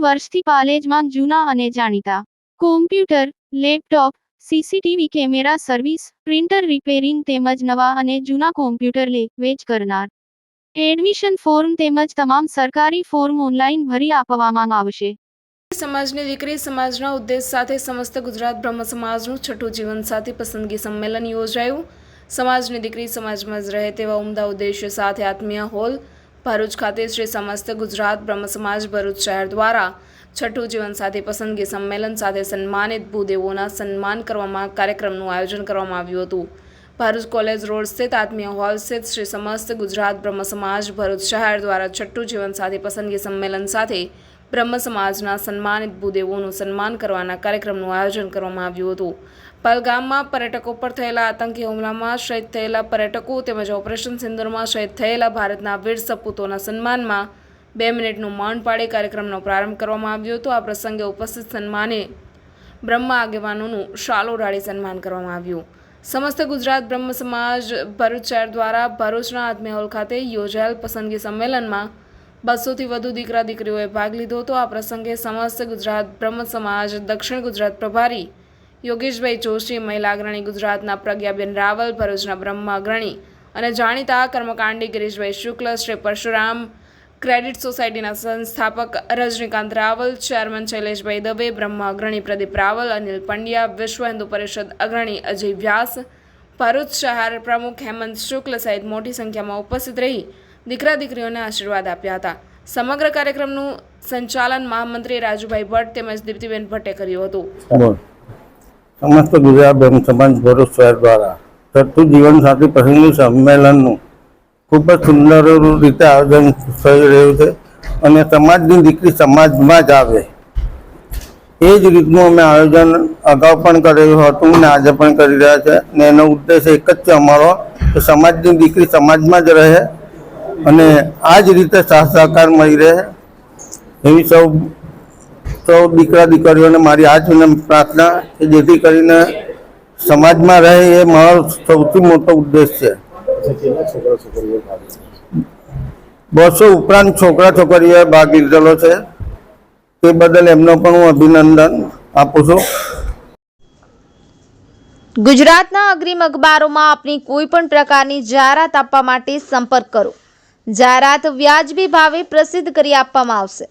વર્ષથી પાલેજમાં જૂના અને જાણીતા. Computer laptop CCTV camera service printer repairing તેમજ નવા અને જૂના કોમ્પ્યુટર લે, વેચ કરનાર. એડમિશન ફોર્મ તેમજ તમામ સરકારી ફોર્મ ઓનલાઈન ભરી આપવામાં આવશે. સમાજની દીકરી સમાજના ઉદ્દેશ સાથે સમસ્ત ગુજરાત બ્રહ્મ સમાજનું છઠ્ઠું જીવનસાથી પસંદગી સંમેલન યોજાયું. સમાજની દીકરી સમાજમાં જ રહે તેવા ઉમદા ઉદ્દેશ્ય સાથે આત્મીય હોલ ભરૂચ ખાતે શ્રી સમસ્ત ગુજરાત બ્રહ્મ સમાજ ભરૂચ શહેર દ્વારા છઠ્ઠું જીવનસાથી પસંદગી સંમેલન સાથે સન્માનિત ભૂદેવોના સન્માન કરવામાં કાર્યક્રમનું આયોજન કરવામાં આવ્યું હતું. ભરૂચ કોલેજ રોડ સ્થિત આત્મીય હોલ સ્થિત શ્રી સમસ્ત ગુજરાત બ્રહ્મ સમાજ ભરૂચ શહેર દ્વારા છઠ્ઠું જીવનસાથી પસંદગી સંમેલન સાથે બ્રહ્મ સમાજના સન્માનિત ભૂદેવોનું સન્માન કરવાના કાર્યક્રમનું આયોજન કરવામાં આવ્યું હતું. પલગામમાં પર્યટકો પર થયેલા આતંકી હુમલામાં શહીદ થયેલા પર્યટકો તેમજ ઓપરેશન સિંદુરમાં શહીદ થયેલા ભારતના વીર સપૂતોના સન્માનમાં બે મિનિટનું મૌન પાળી કાર્યક્રમનો પ્રારંભ કરવામાં આવ્યો હતો. આ પ્રસંગે ઉપસ્થિત સન્માને બ્રહ્મ આગેવાનોનું શાલ ઓઢાડી સન્માન કરવામાં આવ્યું. સમસ્ત ગુજરાત બ્રહ્મ સમાજ ભરૂચ શહેર દ્વારા ભરૂચના આત્મીય હોલ ખાતે યોજાયેલ પસંદગી સંમેલનમાં બસોથી વધુ દીકરા દીકરીઓએ ભાગ લીધો હતો. આ પ્રસંગે સમસ્ત ગુજરાત બ્રહ્મ સમાજ, દક્ષિણ ગુજરાત પ્રભારી યોગેશભાઈ જોશી, મહિલા અગ્રણી ગુજરાતના પ્રજ્ઞાબેન રાવલ, ભરૂચના બ્રહ્મ અગ્રણી અને જાણીતા કર્મકાંડી ગિરીશભાઈ શુક્લ, શ્રી પરશુરામ ક્રેડિટ સોસાયટીના સંસ્થાપક રજનીકાંત રાવલ ચેરમેન શૈલેષભાઈ દવે, બ્રહ્મા અગ્રણી પ્રદીપ રાવલ, અનિલ પંડ્યા, વિશ્વ હિન્દુ પરિષદ અગ્રણી અજય વ્યાસ, ભરૂચ શહેર પ્રમુખ હેમંત શુક્લ સહિત મોટી સંખ્યામાં ઉપસ્થિત રહી દીકરા દીકરીઓને આશીર્વાદ આપ્યા હતા. સમગ્ર કાર્યક્રમનું સંચાલન મહામંત્રી રાજુભાઈ ભટ્ટ તેમજ દીપ્તિબેન ભટ્ટે કર્યું હતું. સમસ્ત ગુજરાત બ્રહ્મ સમાજ ભરૂચ શહેર દ્વારા. છઠ્ઠું જીવન સાથી પસંદગી સંમેલનનું ખૂબ જ સુંદર રીતે આયોજન થઈ રહ્યું છે અને સમાજની દીકરી સમાજમાં જ આવે. એ જ રીતનું અમે આયોજન અગાઉ પણ કરેલું હતું ને આજે પણ કરી રહ્યા છે ને એનો ઉદ્દેશ એક જ છે અમારો કે સમાજની દીકરી સમાજમાં જ રહે અને આ જ રીતે સાથ સહકાર મળી રહે. એવી સૌ સૌ દીકરા દીકરીઓને મારી આ જ પ્રાર્થના કે જેથી કરીને સમાજમાં રહે એ મારો સૌથી મોટો ઉદ્દેશ છે. બસો ઉપરાંત છોકરા છોકરીઓએ ભાગ લીધેલો છે. તે બદલ એમનો પણ હું અભિનંદન આપું છું. ગુજરાતના અગ્રીમ અખબારોમાં આપની કોઈ પણ પ્રકારની જાહેરાત આપવા માટે સંપર્ક કરો. જાહેરાત વ્યાજબી ભાવે પ્રસિદ્ધ કરી આપવામાં આવશે.